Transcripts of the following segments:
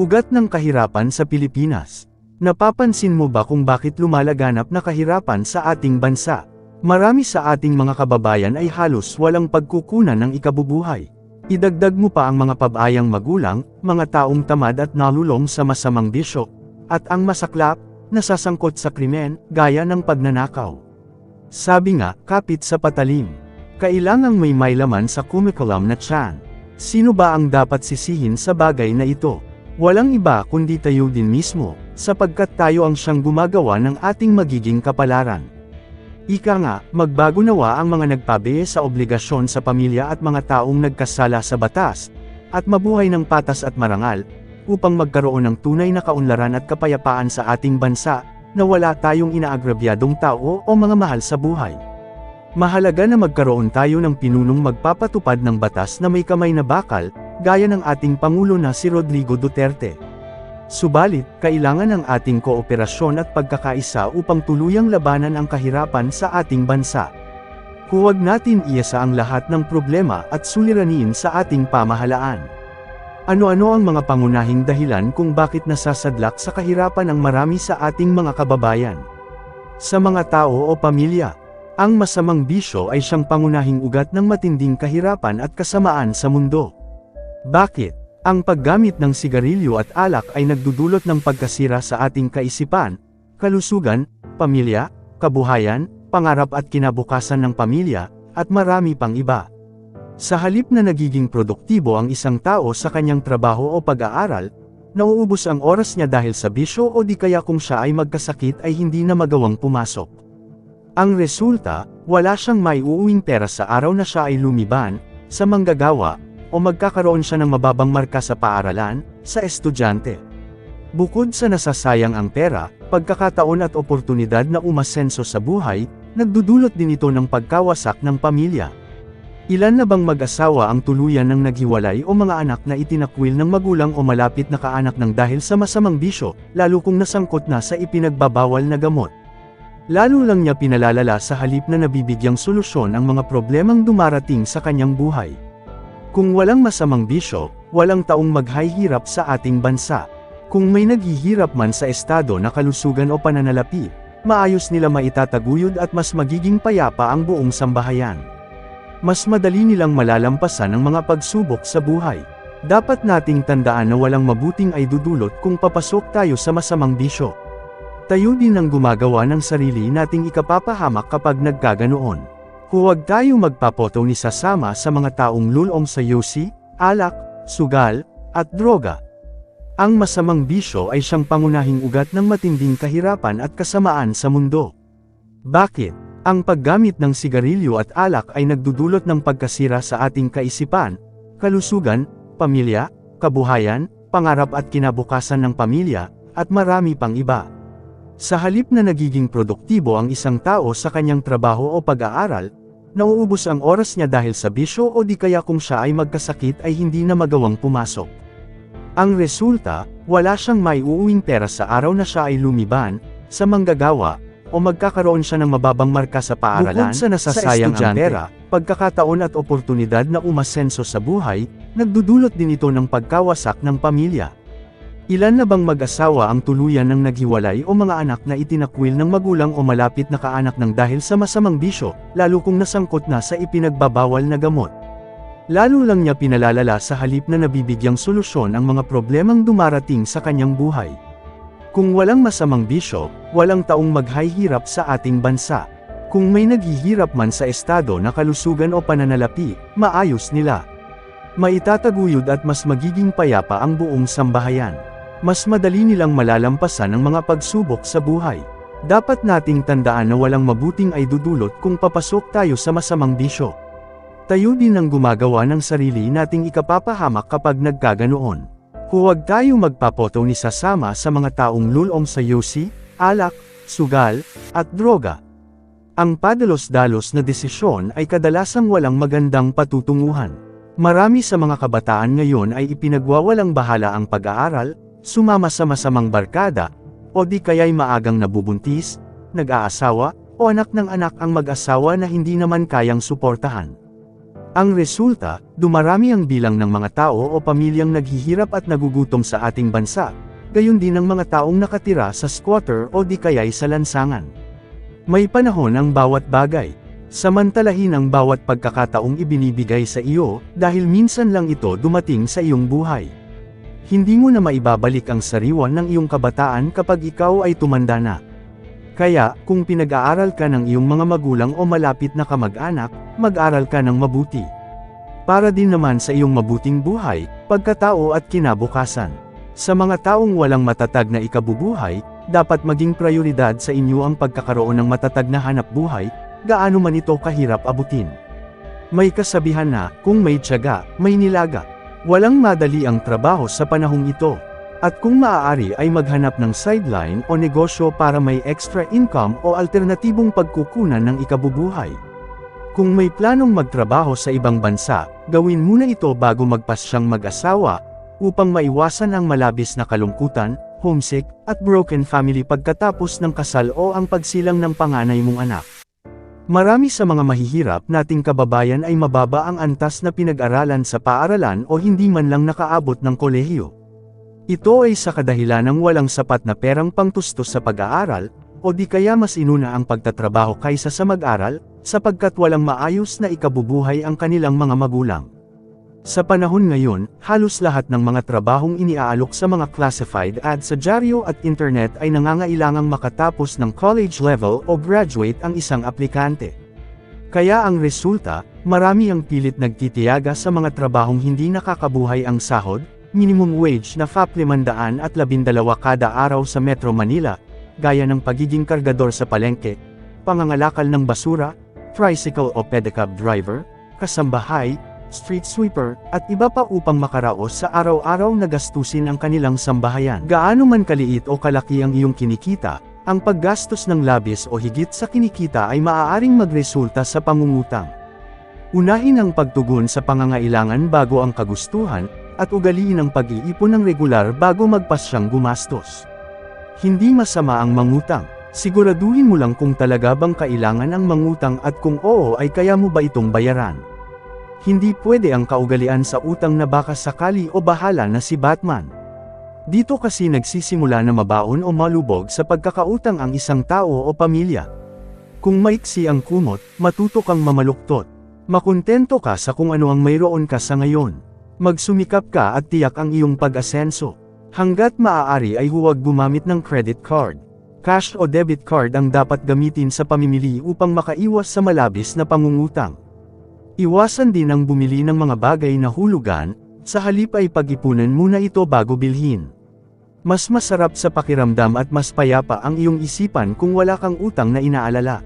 Ugat ng kahirapan sa Pilipinas. Napapansin mo ba kung bakit lumalaganap na kahirapan sa ating bansa? Marami sa ating mga kababayan ay halos walang pagkukunan ng ikabubuhay. Idagdag mo pa ang mga pabayang magulang, mga taong tamad at nalulong sa masamang bisyo, at ang masaklap, nasasangkot sa krimen, gaya ng pagnanakaw. Sabi nga, kapit sa patalim. Kailangang may may laman sa curriculum na tiyan. Sino ba ang dapat sisihin sa bagay na ito? Walang iba kundi tayo din mismo, sapagkat tayo ang siyang gumagawa ng ating magiging kapalaran. Ika nga, magbago nawa ang mga nagpabiye sa obligasyon sa pamilya at mga taong nagkasala sa batas, at mabuhay ng patas at marangal, upang magkaroon ng tunay na kaunlaran at kapayapaan sa ating bansa, na wala tayong inaagrabyadong tao o mga mahal sa buhay. Mahalaga na magkaroon tayo ng pinunong magpapatupad ng batas na may kamay na bakal, gaya ng ating Pangulo na si Rodrigo Duterte. Subalit, kailangan ng ating kooperasyon at pagkakaisa upang tuluyang labanan ang kahirapan sa ating bansa. Huwag natin iasa ang lahat ng problema at suliranin sa ating pamahalaan. Ano-ano ang mga pangunahing dahilan kung bakit nasasadlak sa kahirapan ang marami sa ating mga kababayan? Sa mga tao o pamilya, ang masamang bisyo ay siyang pangunahing ugat ng matinding kahirapan at kasamaan sa mundo. Bakit? Ang paggamit ng sigarilyo at alak ay nagdudulot ng pagkasira sa ating kaisipan, kalusugan, pamilya, kabuhayan, pangarap at kinabukasan ng pamilya, at marami pang iba. Sa halip na nagiging produktibo ang isang tao sa kanyang trabaho o pag-aaral, nauubos ang oras niya dahil sa bisyo o di kaya kung siya ay magkasakit ay hindi na magawang pumasok. Ang resulta, wala siyang may uuwing pera sa araw na siya ay lumiban, sa manggagawa, o magkakaroon siya ng mababang marka sa paaralan, sa estudyante. Bukod sa nasasayang ang pera, pagkakataon at oportunidad na umasenso sa buhay, nagdudulot din ito ng pagkawasak ng pamilya. Ilan na bang mag-asawa ang tuluyan ng naghiwalay o mga anak na itinakwil ng magulang o malapit na kaanak ng dahil sa masamang bisyo, lalo kung nasangkot na sa ipinagbabawal na gamot. Lalo lang niya pinalalala sa halip na nabibigyang solusyon ang mga problemang dumarating sa kanyang buhay. Kung walang masamang bisyo, walang taong maghahirap sa ating bansa. Kung may naghihirap man sa estado na kalusugan o pananalapi, maayos nila maitataguyod at mas magiging payapa ang buong sambahayan. Mas madali nilang malalampasan ang mga pagsubok sa buhay. Dapat nating tandaan na walang mabuting ay dudulot kung papasok tayo sa masamang bisyo. Tayo din ang gumagawa ng sarili nating ikapapahamak kapag nagkaganoon. Huwag tayo magpapoto ni sasama sa mga taong lulong sa yosi, alak, sugal, at droga. Ang masamang bisyo ay siyang pangunahing ugat ng matinding kahirapan at kasamaan sa mundo. Bakit? Ang paggamit ng sigarilyo at alak ay nagdudulot ng pagkasira sa ating kaisipan, kalusugan, pamilya, kabuhayan, pangarap at kinabukasan ng pamilya, at marami pang iba. Sa halip na nagiging produktibo ang isang tao sa kanyang trabaho o pag-aaral, Nauubos ang oras niya dahil sa bisyo o di kaya kung siya ay magkasakit ay hindi na magawang pumasok. Ang resulta, wala siyang may uuwing pera sa araw na siya ay lumiban, sa manggagawa, o magkakaroon siya ng mababang marka sa paaralan, Bukod sa nasasayang sa ang pera, pagkakataon at oportunidad na umasenso sa buhay, nagdudulot din ito ng pagkawasak ng pamilya. Ilan na bang mag-asawa ang tuluyan ng naghiwalay o mga anak na itinakwil ng magulang o malapit na kaanak ng dahil sa masamang bisyo, lalo kung nasangkot na sa ipinagbabawal na gamot. Lalo lang niya pinalalala sa halip na nabibigyang solusyon ang mga problemang dumarating sa kanyang buhay. Kung walang masamang bisyo, walang taong maghahirap sa ating bansa. Kung may naghihirap man sa estado na kalusugan o pananalapi, maayos nila. Maitataguyod at mas magiging payapa ang buong sambahayan mas madali nilang malalampasan ang mga pagsubok sa buhay. Dapat nating tandaan na walang mabuting ay dudulot kung papasok tayo sa masamang bisyo. Tayo din ang gumagawa ng sarili nating ikapapahamak kapag nagkaganoon. Huwag tayo magpapoto ni sasama sa mga taong lulong sa yosi, alak, sugal, at droga. Ang padalos-dalos na desisyon ay kadalasang walang magandang patutunguhan. Marami sa mga kabataan ngayon ay ipinagwawalang bahala ang pag-aaral, sumama sa masamang barkada, o di kaya'y maagang nabubuntis, nag-aasawa, o anak ng anak ang mag-asawa na hindi naman kayang suportahan. Ang resulta, dumarami ang bilang ng mga tao o pamilyang naghihirap at nagugutom sa ating bansa, gayon din ang mga taong nakatira sa squatter o di kaya'y sa lansangan. May panahon ang bawat bagay. Samantalahin ang bawat pagkakataong ibinibigay sa iyo, dahil minsan lang ito dumating sa iyong buhay. Hindi mo na maibabalik ang sariwan ng iyong kabataan kapag ikaw ay tumanda na. Kaya, kung pinag-aaral ka ng iyong mga magulang o malapit na kamag-anak, mag-aral ka ng mabuti. Para din naman sa iyong mabuting buhay, pagkatao at kinabukasan. Sa mga taong walang matatag na ikabubuhay, dapat maging prioridad sa inyo ang pagkakaroon ng matatag na hanap buhay, gaano man ito kahirap abutin. May kasabihan na, kung may tiyaga, may nilaga. Walang madali ang trabaho sa panahong ito. At kung maaari ay maghanap ng sideline o negosyo para may extra income o alternatibong pagkukunan ng ikabubuhay. Kung may planong magtrabaho sa ibang bansa, gawin muna ito bago magpasyang mag-asawa, upang maiwasan ang malabis na kalungkutan, homesick, at broken family pagkatapos ng kasal o ang pagsilang ng panganay mong anak. Marami sa mga mahihirap nating kababayan ay mababa ang antas na pinag-aralan sa paaralan o hindi man lang nakaabot ng kolehiyo. Ito ay sa kadahilan ng walang sapat na perang pangtustos sa pag-aaral, o di kaya mas inuna ang pagtatrabaho kaysa sa mag-aral, sapagkat walang maayos na ikabubuhay ang kanilang mga magulang. Sa panahon ngayon, halos lahat ng mga trabahong iniaalok sa mga classified ads sa dyaryo at internet ay nangangailangang makatapos ng college level o graduate ang isang aplikante. Kaya ang resulta, marami ang pilit nagtitiyaga sa mga trabahong hindi nakakabuhay ang sahod, minimum wage na FAP 500 at 12 kada araw sa Metro Manila, gaya ng pagiging kargador sa palengke, pangangalakal ng basura, tricycle o pedicab driver, kasambahay, street sweeper, at iba pa upang makaraos sa araw-araw na gastusin ang kanilang sambahayan. Gaano man kaliit o kalaki ang iyong kinikita, ang paggastos ng labis o higit sa kinikita ay maaaring magresulta sa pangungutang. Unahin ang pagtugon sa pangangailangan bago ang kagustuhan, at ugaliin ang pag-iipon ng regular bago magpasyang gumastos. Hindi masama ang mangutang, siguraduhin mo lang kung talaga bang kailangan ang mangutang at kung oo ay kaya mo ba itong bayaran. Hindi pwede ang kaugalian sa utang na baka sakali o bahala na si Batman. Dito kasi nagsisimula na mabaon o malubog sa pagkakautang ang isang tao o pamilya. Kung maiksi ang kumot, matuto kang mamaluktot. Makontento ka sa kung ano ang mayroon ka sa ngayon. Magsumikap ka at tiyak ang iyong pag-asenso. Hanggat maaari ay huwag gumamit ng credit card. Cash o debit card ang dapat gamitin sa pamimili upang makaiwas sa malabis na pangungutang. Iwasan din ang bumili ng mga bagay na hulugan, sa halip ay pag-ipunan muna ito bago bilhin. Mas masarap sa pakiramdam at mas payapa ang iyong isipan kung wala kang utang na inaalala.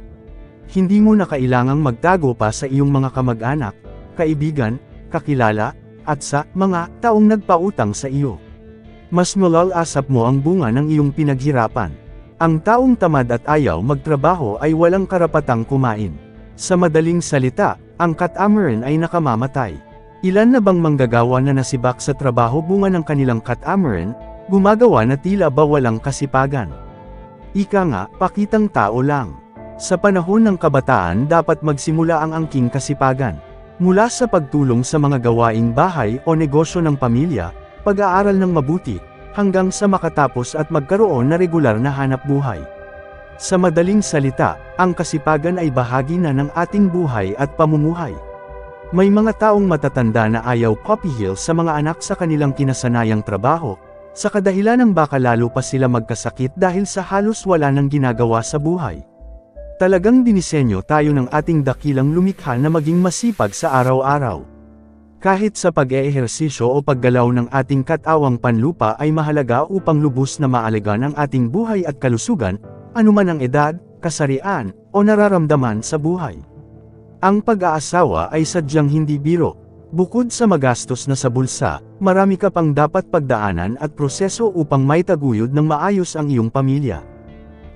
Hindi mo na kailangang magtago pa sa iyong mga kamag-anak, kaibigan, kakilala, at sa mga taong nagpautang sa iyo. Mas malalasap mo ang bunga ng iyong pinaghirapan. Ang taong tamad at ayaw magtrabaho ay walang karapatang kumain. Sa madaling salita, ang catamaran ay nakamamatay. Ilan na bang manggagawa na nasibak sa trabaho bunga ng kanilang catamaran, gumagawa na tila ba walang kasipagan. Ika nga, pakitang tao lang. Sa panahon ng kabataan dapat magsimula ang angking kasipagan. Mula sa pagtulong sa mga gawaing bahay o negosyo ng pamilya, pag-aaral ng mabuti, hanggang sa makatapos at magkaroon na regular na hanap buhay. Sa madaling salita, ang kasipagan ay bahagi na ng ating buhay at pamumuhay. May mga taong matatanda na ayaw copy hill sa mga anak sa kanilang kinasanayang trabaho, sa kadahilan ng baka lalo pa sila magkasakit dahil sa halos wala nang ginagawa sa buhay. Talagang dinisenyo tayo ng ating dakilang lumikha na maging masipag sa araw-araw. Kahit sa pag-eehersisyo o paggalaw ng ating katawang panlupa ay mahalaga upang lubos na maalagaan ang ating buhay at kalusugan, anuman ang edad, kasarian, o nararamdaman sa buhay. Ang pag-aasawa ay sadyang hindi biro. Bukod sa magastos na sa bulsa, marami ka pang dapat pagdaanan at proseso upang maitaguyod ng maayos ang iyong pamilya.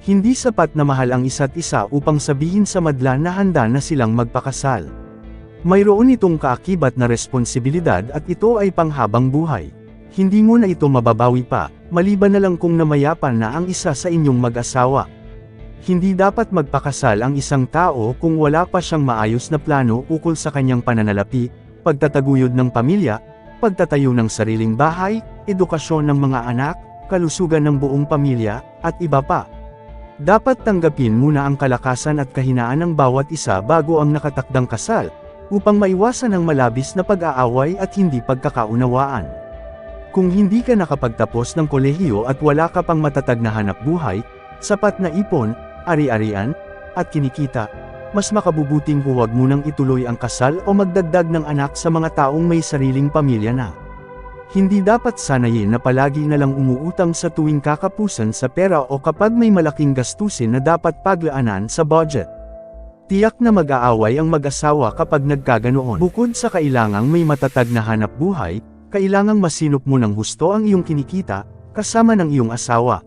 Hindi sapat na mahal ang isa't isa upang sabihin sa madla na handa na silang magpakasal. Mayroon itong kaakibat na responsibilidad at ito ay panghabang buhay. Hindi mo na ito mababawi pa, maliban na lang kung namayapan na ang isa sa inyong mag-asawa. Hindi dapat magpakasal ang isang tao kung wala pa siyang maayos na plano ukol sa kanyang pananalapi, pagtataguyod ng pamilya, pagtatayo ng sariling bahay, edukasyon ng mga anak, kalusugan ng buong pamilya, at iba pa. Dapat tanggapin muna ang kalakasan at kahinaan ng bawat isa bago ang nakatakdang kasal, upang maiwasan ang malabis na pag-aaway at hindi pagkakaunawaan. Kung hindi ka nakapagtapos ng kolehiyo at wala ka pang matatag na hanap buhay, sapat na ipon, ari-arian, at kinikita, mas makabubuting huwag munang ituloy ang kasal o magdagdag ng anak sa mga taong may sariling pamilya na. Hindi dapat sanayin na palagi na lang umuutang sa tuwing kakapusan sa pera o kapag may malaking gastusin na dapat paglaanan sa budget. Tiyak na mag-aaway ang mag-asawa kapag nagkaganoon. Bukod sa kailangang may matatag na hanap buhay, kailangang masinop mo ng husto ang iyong kinikita, kasama ng iyong asawa.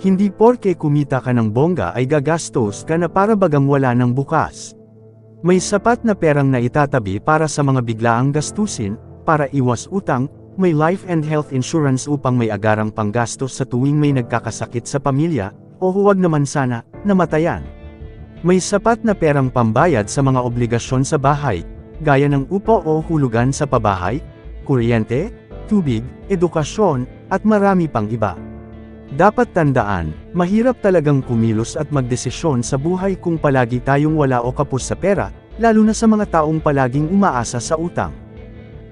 Hindi porke kumita ka ng bongga ay gagastos ka na para bagang wala ng bukas. May sapat na perang na itatabi para sa mga biglaang gastusin, para iwas utang, may life and health insurance upang may agarang panggastos sa tuwing may nagkakasakit sa pamilya, o huwag naman sana, namatayan. May sapat na perang pambayad sa mga obligasyon sa bahay, gaya ng upo o hulugan sa pabahay, kuryente, tubig, edukasyon, at marami pang iba. Dapat tandaan, mahirap talagang kumilos at magdesisyon sa buhay kung palagi tayong wala o kapos sa pera, lalo na sa mga taong palaging umaasa sa utang.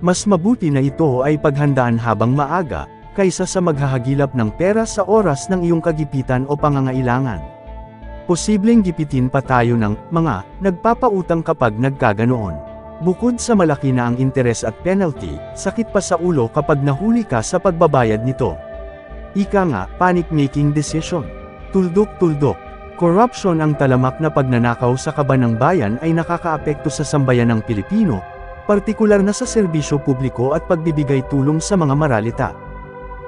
Mas mabuti na ito ay paghandaan habang maaga, kaysa sa maghahagilap ng pera sa oras ng iyong kagipitan o pangangailangan. Posibleng gipitin pa tayo ng mga nagpapautang kapag nagkaganoon. Bukod sa malaki na ang interes at penalty, sakit pa sa ulo kapag nahuli ka sa pagbabayad nito. Ika nga, panic-making decision. Tuldok-tuldok. Corruption ang talamak na pagnanakaw sa kaban ng bayan ay nakakaapekto sa sambayan ng Pilipino, partikular na sa serbisyo publiko at pagbibigay tulong sa mga maralita.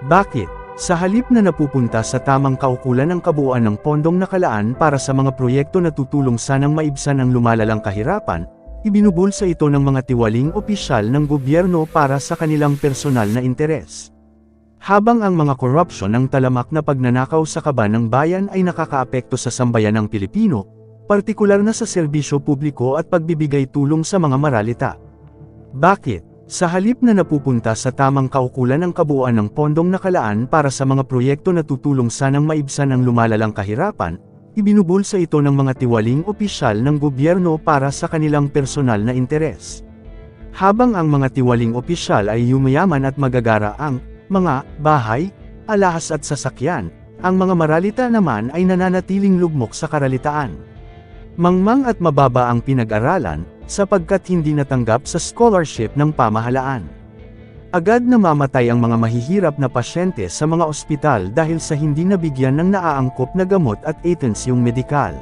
Bakit? Sa halip na napupunta sa tamang kaukulan ng kabuuan ng pondong nakalaan para sa mga proyekto na tutulong sanang maibsan ang lumalalang kahirapan, ibinubulsa ito ng mga tiwaling opisyal ng gobyerno para sa kanilang personal na interes. Habang ang mga korupsyon ng talamak na pagnanakaw sa kaban ng bayan ay nakakaapekto sa sambayan ng Pilipino, partikular na sa serbisyo publiko at pagbibigay tulong sa mga maralita. Bakit? Sa halip na napupunta sa tamang kaukulan ng kabuuan ng pondong nakalaan para sa mga proyekto na tutulong sanang maibsan ang lumalalang kahirapan, ibinubulsa ito ng mga tiwaling opisyal ng gobyerno para sa kanilang personal na interes. Habang ang mga tiwaling opisyal ay yumayaman at magagara ang mga bahay, alahas at sasakyan, ang mga maralita naman ay nananatiling lugmok sa karalitaan. Mangmang at mababa ang pinag-aralan, sapagkat hindi natanggap sa scholarship ng pamahalaan. Agad namamatay ang mga mahihirap na pasyente sa mga ospital dahil sa hindi nabigyan ng naaangkop na gamot at atensyong medikal.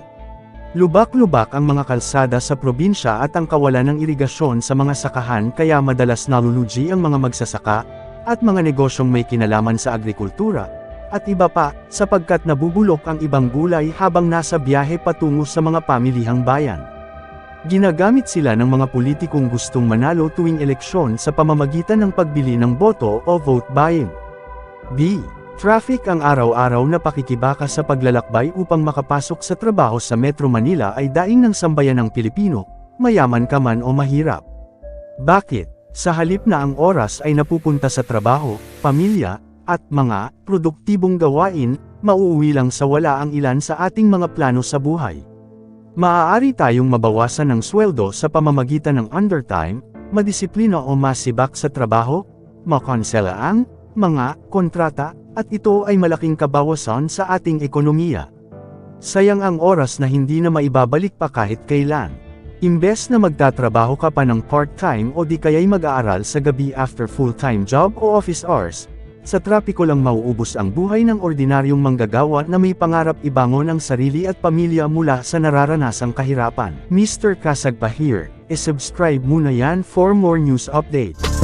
Lubak-lubak ang mga kalsada sa probinsya at ang kawalan ng irigasyon sa mga sakahan kaya madalas nalulugi ang mga magsasaka, at mga negosyong may kinalaman sa agrikultura, at iba pa, sapagkat nabubulok ang ibang gulay habang nasa biyahe patungo sa mga pamilihang bayan. Ginagamit sila ng mga politikong gustong manalo tuwing eleksyon sa pamamagitan ng pagbili ng boto o vote buying. B. Traffic ang araw-araw na pakikibaka sa paglalakbay upang makapasok sa trabaho sa Metro Manila ay daing ng sambayan ng Pilipino, mayaman ka man o mahirap. Bakit? Sa halip na ang oras ay napupunta sa trabaho, pamilya, at mga produktibong gawain, mauuwi lang sa wala ang ilan sa ating mga plano sa buhay. Maaari tayong mabawasan ng sweldo sa pamamagitan ng undertime, madisiplina o masibak sa trabaho, makonsela ang mga kontrata, at ito ay malaking kabawasan sa ating ekonomiya. Sayang ang oras na hindi na maibabalik pa kahit kailan. Imbes na magtatrabaho ka pa ng part-time o di kaya'y mag-aaral sa gabi after full-time job o office hours, sa trapiko lang mauubos ang buhay ng ordinaryong manggagawa na may pangarap ibangon ang sarili at pamilya mula sa nararanasang kahirapan. Mr. Kasagpa here, e-subscribe muna yan for more news updates.